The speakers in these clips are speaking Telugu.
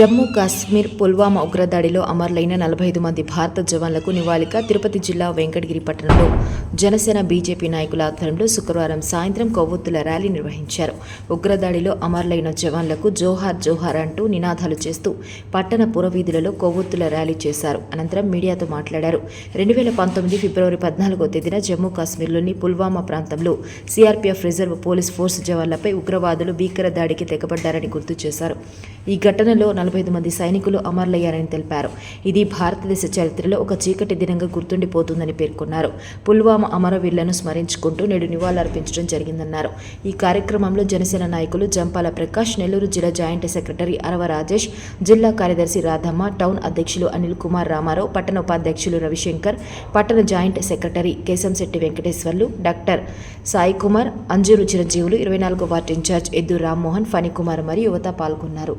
జమ్మూ కాశ్మీర్ పుల్వామా ఉగ్రదాడిలో అమరులైన నలభై ఐదు మంది భారత జవాన్లకు నివాళిగా తిరుపతి జిల్లా వెంకటగిరి పట్టణంలో. జనసేన బీజేపీ నాయకుల ఆధ్వర్యంలో శుక్రవారం సాయంత్రం కొవ్వొత్తుల ర్యాలీ నిర్వహించారు. ఉగ్రదాడిలో అమరులైన జవాన్లకు జోహార్ జోహార్ అంటూ నినాదాలు చేస్తూ పట్టణ పురవీధులలో కొవ్వొత్తుల ర్యాలీ చేశారు. అనంతరం మీడియాతో మాట్లాడారు. రెండు వేల పంతొమ్మిది ఫిబ్రవరి పద్నాలుగో తేదీన జమ్మూ కాశ్మీర్లోని పుల్వామా ప్రాంతంలో సీఆర్పీఎఫ్ రిజర్వ్ పోలీస్ ఫోర్స్ జవాన్లపై ఉగ్రవాదులు భీకర దాడికి తెగబడ్డారని గుర్తు చేశారు. ఈ ఘటనలో నలభై ఐదు మంది సైనికులు అమరులయ్యారని తెలిపారు. ఇది భారతదేశ చరిత్రలో ఒక చీకటి దినంగా గుర్తుండిపోతుందని పేర్కొన్నారు. పుల్వామా అమరవీరులను స్మరించుకుంటూ నేడు నివాళులర్పించడం జరిగిందన్నారు. ఈ కార్యక్రమంలో జనసేన నాయకులు జంపాల ప్రకాష్ నెల్లూరు జిల్లా జాయింట్ సెక్రటరీ అరవ రాజేష్ జిల్లా కార్యదర్శి రాధమ్మ టౌన్ అధ్యక్షులు అనిల్ కుమార్ రామారావు పట్టణ ఉపాధ్యక్షులు రవిశంకర్ పట్టణ joint secretary Kesamsetti Venkateswarlu doctor Sai Kumar Anjuru Chiranjeevulu ఇరవై నాలుగో వార్డు ఇన్ఛార్జ్ ఎద్దు రామ్మోహన్ ఫణికుమార్ మరియు యువత పాల్గొన్నారు.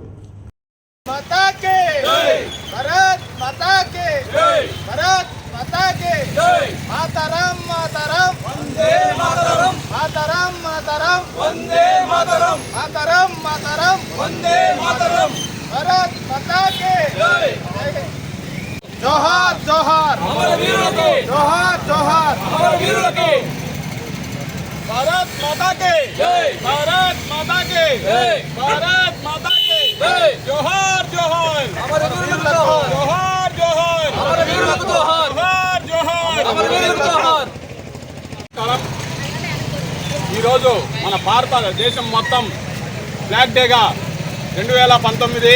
मातरम मातरम। वंदे मातरम। मातरम मातरम। वंदे मातरम। मातरम मातरम। वंदे मातरम। भारत माता के जोहार जोहार। हमारे वीरों के। जोहार जोहार। हमारे वीरों के। भारत माता के। जय। भारत माता के। जय। भारत माता ఈరోజు మన భారతదేశం మొత్తం బ్లాక్ డేగా రెండు వేల పంతొమ్మిది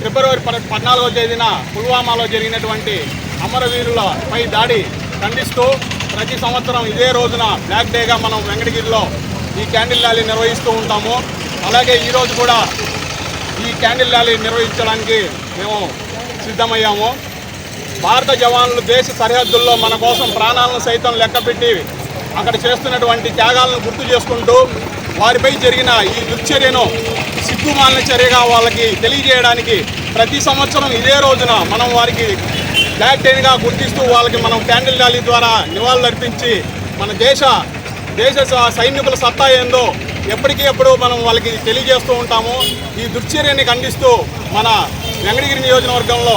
ఫిబ్రవరి పద్నాలుగో తేదీన పుల్వామాలో జరిగినటువంటి అమరవీరులపై దాడి ఖండిస్తూ ప్రతి సంవత్సరం ఇదే రోజున బ్లాక్ డేగా మనం వెంకటగిరిలో ఈ క్యాండిల్ ర్యాలీ నిర్వహిస్తూ ఉంటాము. అలాగే ఈరోజు కూడా ఈ క్యాండిల్ ర్యాలీ నిర్వహించడానికి మేము సిద్ధమయ్యాము. భారత జవాన్లు దేశ సరిహద్దుల్లో మన కోసం ప్రాణాలను సైతం లెక్కపెట్టి అక్కడ చేస్తున్నటువంటి త్యాగాలను గుర్తు చేసుకుంటూ వారిపై జరిగిన ఈ దుశ్చర్యను సిగ్గుమాలిన చర్యగా వాళ్ళకి తెలియజేయడానికి ప్రతి సంవత్సరం ఇదే రోజున మనం వారికి బ్లాక్ డేగా గుర్తిస్తూ వాళ్ళకి మనం క్యాండిల్ ర్యాలీ ద్వారా నివాళులు అర్పించి మన దేశ దేశ స- సైనికుల సత్తా ఏందో ఎప్పటికీ ఎప్పుడు మనం వాళ్ళకి తెలియజేస్తూ ఉంటాము. ఈ దుశ్చర్యని ఖండిస్తూ మన వెంకటగిరి నియోజకవర్గంలో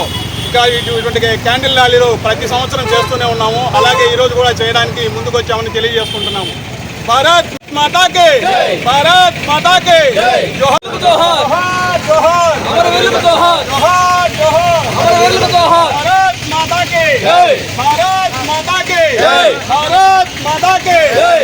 ఇంకా ఇటువంటి క్యాండిల్ ర్యాలీలు ప్రతి సంవత్సరం చేస్తూనే ఉన్నాము అలాగే ఈ రోజు కూడా చేయడానికి ముందుకు వచ్చామని తెలియజేసుకుంటున్నాము భారత్ మాతాకే భారత్ మాతాకే జోహార్ జోహార్ జోహార్ అమర వీరులకు జోహార్ జోహార్ జోహార్ అమర వీరులకు జోహార్ భారత్ మాతాకే జై భారత్ మాతాకే జై. భారత్ మాతాకే జై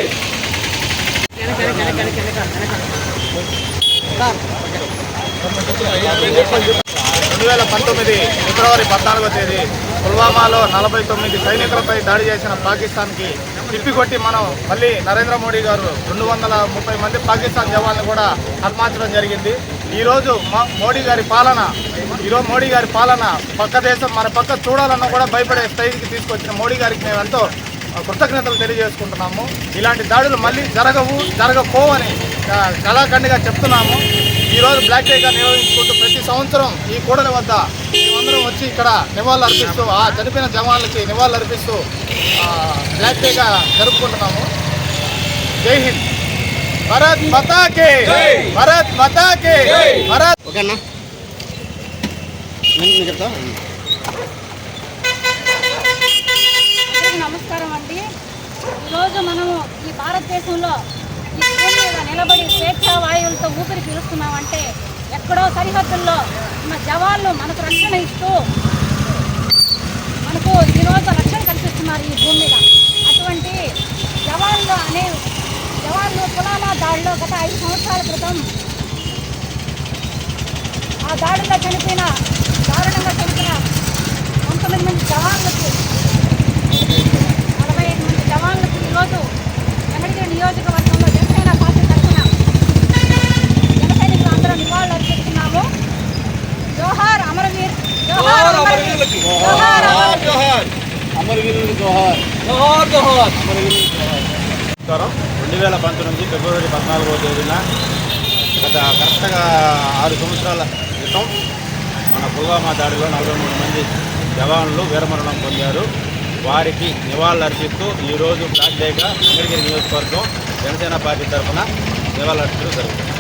రెండు వేల పంతొమ్మిది ఫిబ్రవరి పద్నాలుగో తేదీ పుల్వామాలో నలభై తొమ్మిది సైనికులపై దాడి చేసిన పాకిస్తాన్కి తిప్పికొట్టి మనం మళ్ళీ నరేంద్ర మోడీ గారు రెండు వందల ముప్పై మంది పాకిస్తాన్ జవాన్లు కూడా హతమార్చడం జరిగింది. ఈరోజు మోడీ గారి పాలన ఈరోజు మోడీ గారి పాలన పక్క దేశం మన పక్క చూడాలన్నా కూడా భయపడే స్థాయికి తీసుకొచ్చిన మోడీ గారికి మేము ఎంతో కృతజ్ఞతలు తెలియజేసుకుంటున్నాము. ఇలాంటి దాడులు మళ్ళీ జరగవు జరగపోవని కళాఖండిగా చెప్తున్నాము. ఈరోజు బ్లాక్ డేగా నిర్వహించుకుంటూ సంవత్సరం ఈ కూడలి వద్ద మేమందరం వచ్చి ఇక్కడ నివాళులు అర్పిస్తూ ఆ చనిపోయిన జవాన్లకి నివాళులు అర్పిస్తూ ఆ, బ్లాక్ డేగా జరుపుకుంటున్నాము జై హింద్ భరత్ మతాకే జై. భరత్ మతాకే జై. భరత్ ఓకేనా చెప్తా నమస్కారం అండి ఈరోజు మనము ఈ భారతదేశంలో ఈ భూమి మీద నిలబడి స్వేచ్ఛా వాయువులతో ఊపిరి పీలుస్తున్నామంటే ఎక్కడో సరిహద్దుల్లో మన జవాన్లు మనకు రక్షణ ఇస్తూ మనకు ఈరోజు రక్షణ కల్పిస్తున్నారు ఈ భూమి మీద. అటువంటి జవాన్లు అనే జవాన్లు కులాల దాడిలో గత ఐదు సంవత్సరాల క్రితం ఆ దాడిలో చనిపోయిన దారుణంగా చనిపోయిన పంతొమ్మిది మంది జవాన్లకు నలభై ఐదు మంది జవాన్లకు ఈరోజు వెంకటగిరి నియోజకవర్గంలో జనసేన పార్టీ తరఫున జన సైనికులు అందరం నివాళులు అర్పిస్తున్నాము జోహార్ అమరవీర్ జోహార్ జోహార్ అమరవీర్ అమరవీరులకి. జోహార్. అమరవీర్ జోహార్. అమరవీరులకు జోహార్. జోహార్ జోహార్. నమస్కారం. రెండు వేల పంతొమ్మిది ఫిబ్రవరి పద్నాలుగవ తేదీన గత కరెక్ట్గా ఆరు సంవత్సరాల క్రితం మన పుల్వామా దాడిలో నలభై మూడు మంది జవాన్లు వీరమరణం పొందారు. వారికి నివాళులర్పిస్తూ ఈరోజు బ్లాక్ డేగా వెంకటగిరి నియోజకవర్గం జనసేన పార్టీ తరఫున నివాళులర్పించడం జరుగుతుంది.